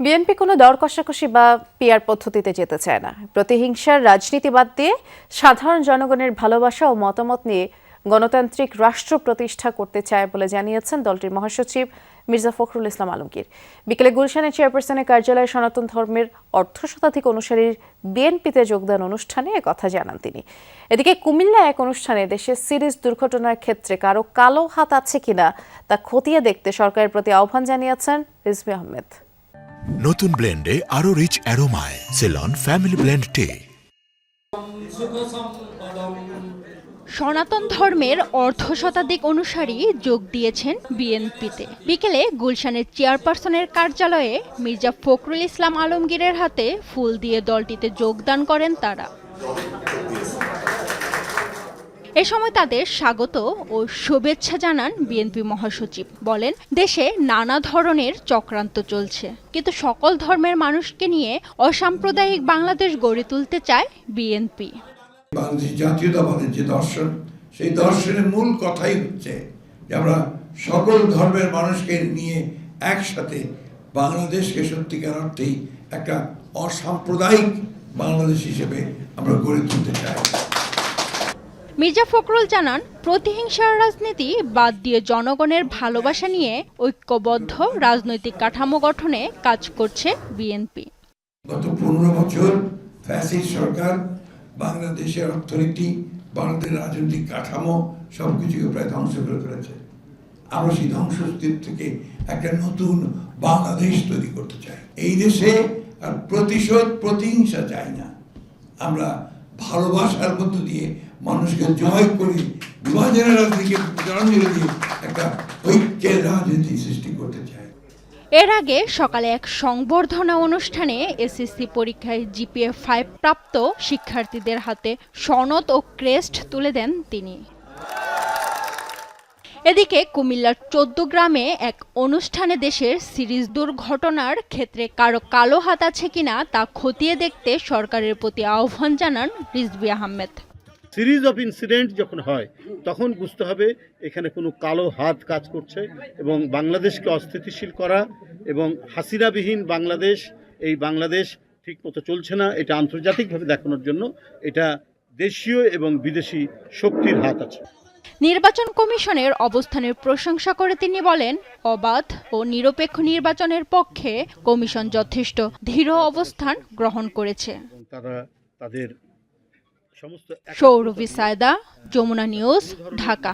BNP কোনো দর কষাকষি বা পিয়ার পদ্ধতিতে যেতে চায় না। প্রতিহিংসার রাজনীতি বাদ দিয়ে সাধারণ জনগণের ভালোবাসা ও মতামত নিয়ে গণতান্ত্রিক রাষ্ট্র প্রতিষ্ঠা করতে চায় বলে জানিয়েছেন দলটির মহাসচিব মির্জা ফখরুল ইসলাম আলমগীর। বিকেলে গুলশানের চেয়ারপারসনের কার্যালয়ে সনাতন ধর্মের অর্ধ শতাধিক অনুসারীর বিএনপিতে যোগদান অনুষ্ঠানে কথা জানান তিনি। এদিকে কুমিল্লা এক অনুষ্ঠানে দেশের সিরিজ দুর্ঘটনার ক্ষেত্রে কারও কালো হাত আছে কিনা তা খতিয়ে দেখতে সরকারের প্রতি আহ্বান জানিয়েছেন রিজভি আহমেদ। নতুন ব্লেন্ডে আরও রিচ অ্যারোমায় সেলন ফ্যামিলি ব্লেন্ড টে সনাতন ধর্মের অর্ধ শতাধিক অনুসারী যোগ দিয়েছেন বিএনপিতে বিকেলে গুলশানের চেয়ারপারসনের কার্যালয়ে মির্জা ফখরুল ইসলাম আলমগীরের হাতে ফুল দিয়ে দলটিতে যোগদান করেন তারা। এ সময় তাদের স্বাগত ও শুভেচ্ছা জানান বিএনপি মহাসচিব। বলেন, দেশে নানা ধরনের চক্রান্ত চলছে, কিন্তু সকল ধর্মের মানুষকে নিয়ে অসাম্প্রদায়িক বাংলাদেশ গড়ে তুলতে চায় বিএনপি। জাতীয়তাবাদের যে দর্শন, সেই দর্শনের মূল কথাই হচ্ছে যে আমরা সকল ধর্মের মানুষকে নিয়ে একসাথে বাংলাদেশকে সত্যিকার অর্থেই একটা অসাম্প্রদায়িক বাংলাদেশ হিসেবে আমরা গড়ে তুলতে চাই। মির্জা ফখরুল জানান, প্রতিহিংসার রাজনীতি বাদ দিয়ে জনগণের ভালোবাসা নিয়ে ঐক্যবদ্ধ রাজনৈতিক কাঠামো গঠনে কাজ করছে বিএনপি। গত পনেরো বছর ফ্যাসিস্ট সরকার, বাংলাদেশের অর্থনীতি বাংলাদেশের রাজনৈতিক কাঠামো সব কিছুকে প্রায় ধ্বংস করে ফেলেছে। আমরা সেই ধ্বংসস্তূপ থেকে একটা নতুন বাংলাদেশ তৈরি করতে চাই। এই দেশে আর প্রতিশোধ, প্রতিহিংসা চাই না। আমরা ভালোবাসার মধ্য দিয়ে মানুষকে জয় করে বিভাজনের রাজনীতিকে জড়াঞ্জলি দিয়ে একটা ঐক্যের রাজনীতি সৃষ্টি করতে চায়। এর আগে সকালে এক সংবর্ধনা অনুষ্ঠানে এসএসসি পরীক্ষায় জিপিএ ফাইভ প্রাপ্ত শিক্ষার্থীদের হাতে সনদ ও ক্রেস্ট তুলে দেন তিনি। এদিকে কুমিল্লার চোদ্দ গ্রামে এক অনুষ্ঠানে দেশের সিরিজ দুর্ঘটনার ক্ষেত্রে কারও কালো হাত আছে কিনা তা খতিয়ে দেখতে সরকারের প্রতি আহ্বান জানান Rizvi Ahmed. Series of incident যখন হয়, তখন বুঝতে হবে এখানে কোনো কালো হাত কাজ করছে এবং বাংলাদেশকে অস্থিতিশীল করা এবং হাসিরাবিহীন বাংলাদেশ, এই বাংলাদেশ ঠিকমতো চলছে না, এটা আন্তর্জাতিকভাবে দেখানোর জন্য এটা দেশীয় এবং বিদেশি শক্তির হাত আছে। নির্বাচন কমিশনের অবস্থানের প্রশংসা করে তিনি বলেন অবাধ ও নিরপেক্ষ নির্বাচনের পক্ষে কমিশন যথেষ্ট ধীর অবস্থান গ্রহণ করেছে। তারা তাদের সৌরভী সায়দা যমুনা নিউজ ঢাকা।